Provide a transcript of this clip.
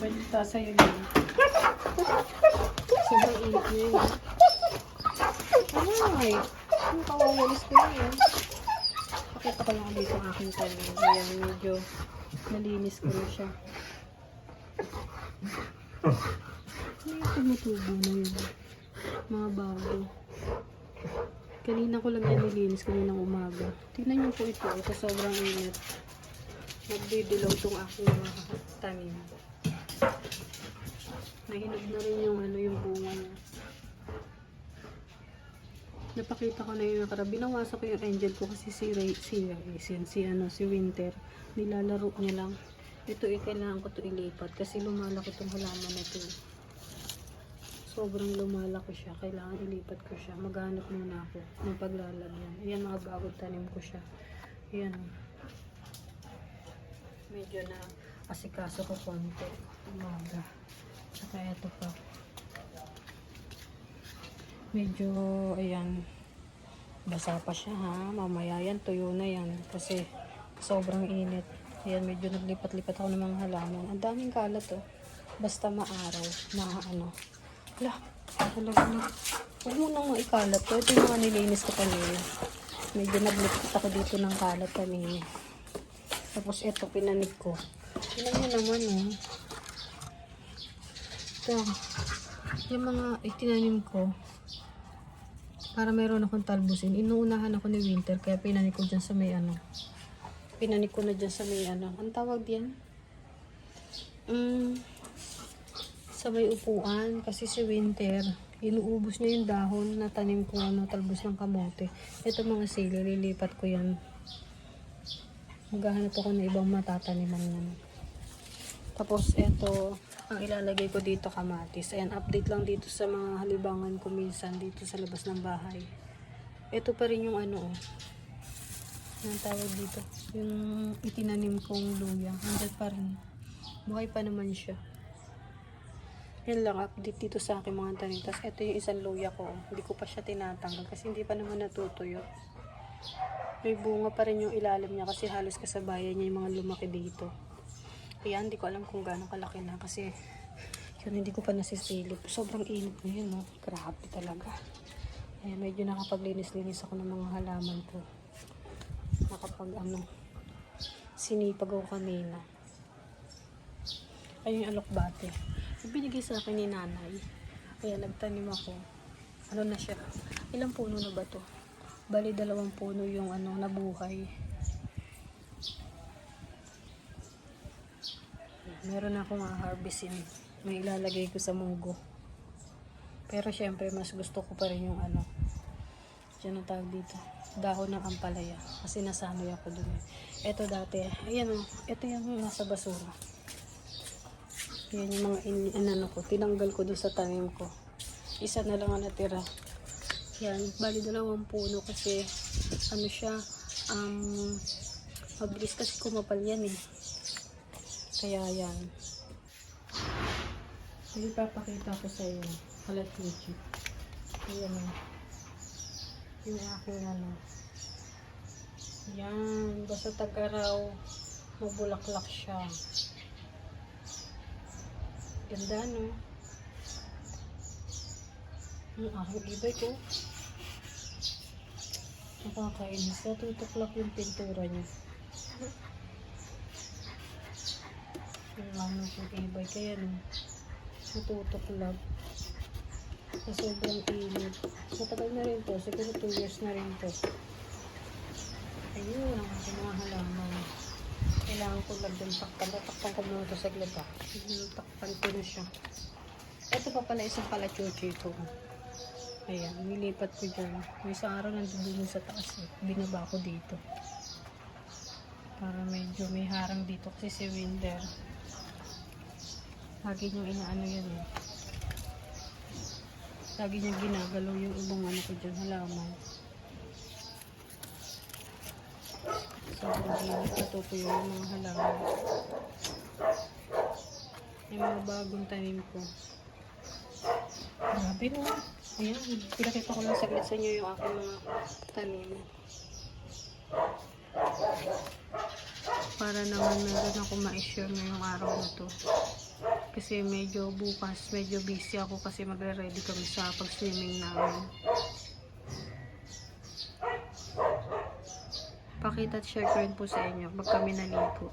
Balita sa'yo yun. Sobrang init na yun. Ay, ang kawawalis ko yun. Pakita ko lang dito ang aking tanim. Ayan, medyo nalinis ko na siya. May tumutubo na yun. Mga bago. Kanina ko lang yan nilinis, kaninang umaga. Tingnan niyo po ito, ito sobrang init. Nagdidilaw tong aking mga tanim. Nahinog na rin yung ano yung bunga niya. Napakita ko na yung nakara. Binawasan ko yung angel ko kasi si Ray, si Ray, si, si, ano, si Winter. Nilalaro niya lang. Ito eh, kailangan ko to ilipat kasi lumalaki tong halaman na ito. Sobrang lumalaki siya. Kailangan ilipat ko siya. Maghanap muna ako ng paglalagyan. Ayan mga bagong tanim ko siya. Ayan. Medyo na asikaso ko konti. Umaga. Ito pa. Medyo, ayan. Basa pa siya ha. Mamaya yan, tuyo na yan. Kasi sobrang init. Ayan, medyo naglipat-lipat ako ng mga halaman. Ang daming kalat oh. Basta maaraw. Na ano. Wala. Talaga. Huwag mo nang maikalat to. Ito yung mga nilinis ko kanina. Medyo naglipat ako dito ng kalat kanina. Tapos ito, pinanik ko. Tingnan nyo naman oh. Ito. Yung mga itinanim ko. Para meron akong talbusin. Inuunahan ako ni Winter. Kaya pinanik ko dyan sa may ano. Pinanik ko na dyan sa may ano. Ang tawag diyan? Mm, sa may upuan. Kasi si Winter, inuubos niya yung dahon na tanim ko ano, talbos ng kamote. Ito mga sili, lilipat ko yan. Maghahanap ako ng ibang matataniman yan. Tapos ito, ang ilalagay ko dito kamatis. Ayan, update lang dito sa mga halibangan ko minsan dito sa labas ng bahay. Ito pa rin yung ano, oh. Anong tawag dito? Yung itinanim kong luya. Andyan pa rin. Buhay pa naman siya. Yan lang, update dito sa aking mga tanim. Tapos ito yung isang luya ko. oh. Hindi ko pa siya tinatanggal kasi hindi pa naman natutuyo. May bunga pa rin yung ilalim niya kasi halos kasabayan niya yung mga lumaki dito. Kaya hindi ko alam kung gaano kalaki na kasi yun hindi ko pa nasisilip. Sobrang init na yun, no? Grabe talaga. Ayan, medyo nakapaglinis-linis ako ng mga halaman ko. Nakapag ano, sinipag ako kanina. Ayun yung alokbate. Ibinigay sa akin ni nanay. Kaya nagtanim ako. Ano na siya? Ilang puno na ba to? Bali dalawang puno yung ano nabuhay. Meron akong harvestin. May ilalagay ko sa munggo. Pero syempre mas gusto ko pa rin yung ano. Diyan ang tawag dito. Dahon ng ampalaya. Kasi nasanay ako dun. eh. Ito dati. Ayan o. Ito yung nasa basura. Yan yung mga in, inano ko. Tinanggal ko dun sa tanim ko. Isa na lang ang natira. Yan. Bali dalawang puno kasi ano siya. Um, mabilis kasi kumapal yan eh. Kaya yan. Sige, papakita ko sa iyo. Kalat YouTube. Ayan o. Yung aking ano. Yan. Basta tag-araw, mabulaklak siya. Ganda, no? Ang aking ibay ko. Nakakainis. Natutuklak yung pintura niya. Yung ano yung ibay. Kaya no, natutuklak. Sa sobrang init. Matagal na rin to. Siguro 2 years na rin to. Ayun, ang aking mga halaman. Kailangan ko lagyan takpan. Tatakpan ko muna ito sa glaba. Takpan ko na siya. Ito pa pala isang palachuchi ko. Ayan, nilipat ko dyan. May isang araw nandun dun sa taas eh. Binaba ko dito. Para medyo may harang dito kasi si Winder. Lagi niyang inaano yun eh. Lagi niyang ginagalaw yung ibang ano ko dyan, halaman. Sobrang init natutuyo yung mga halaman. Yung mga bagong tanim ko. Grabe no. Ayan, pinakita ko lang saglit sa inyo yung aking mga tanim. Para naman meron ako ma-share ngayong araw na to. Kasi medyo bukas, medyo busy ako kasi magre-ready kami sa pag-swimming namin. Pakita at share ko rin po sa inyo pag kami naligo.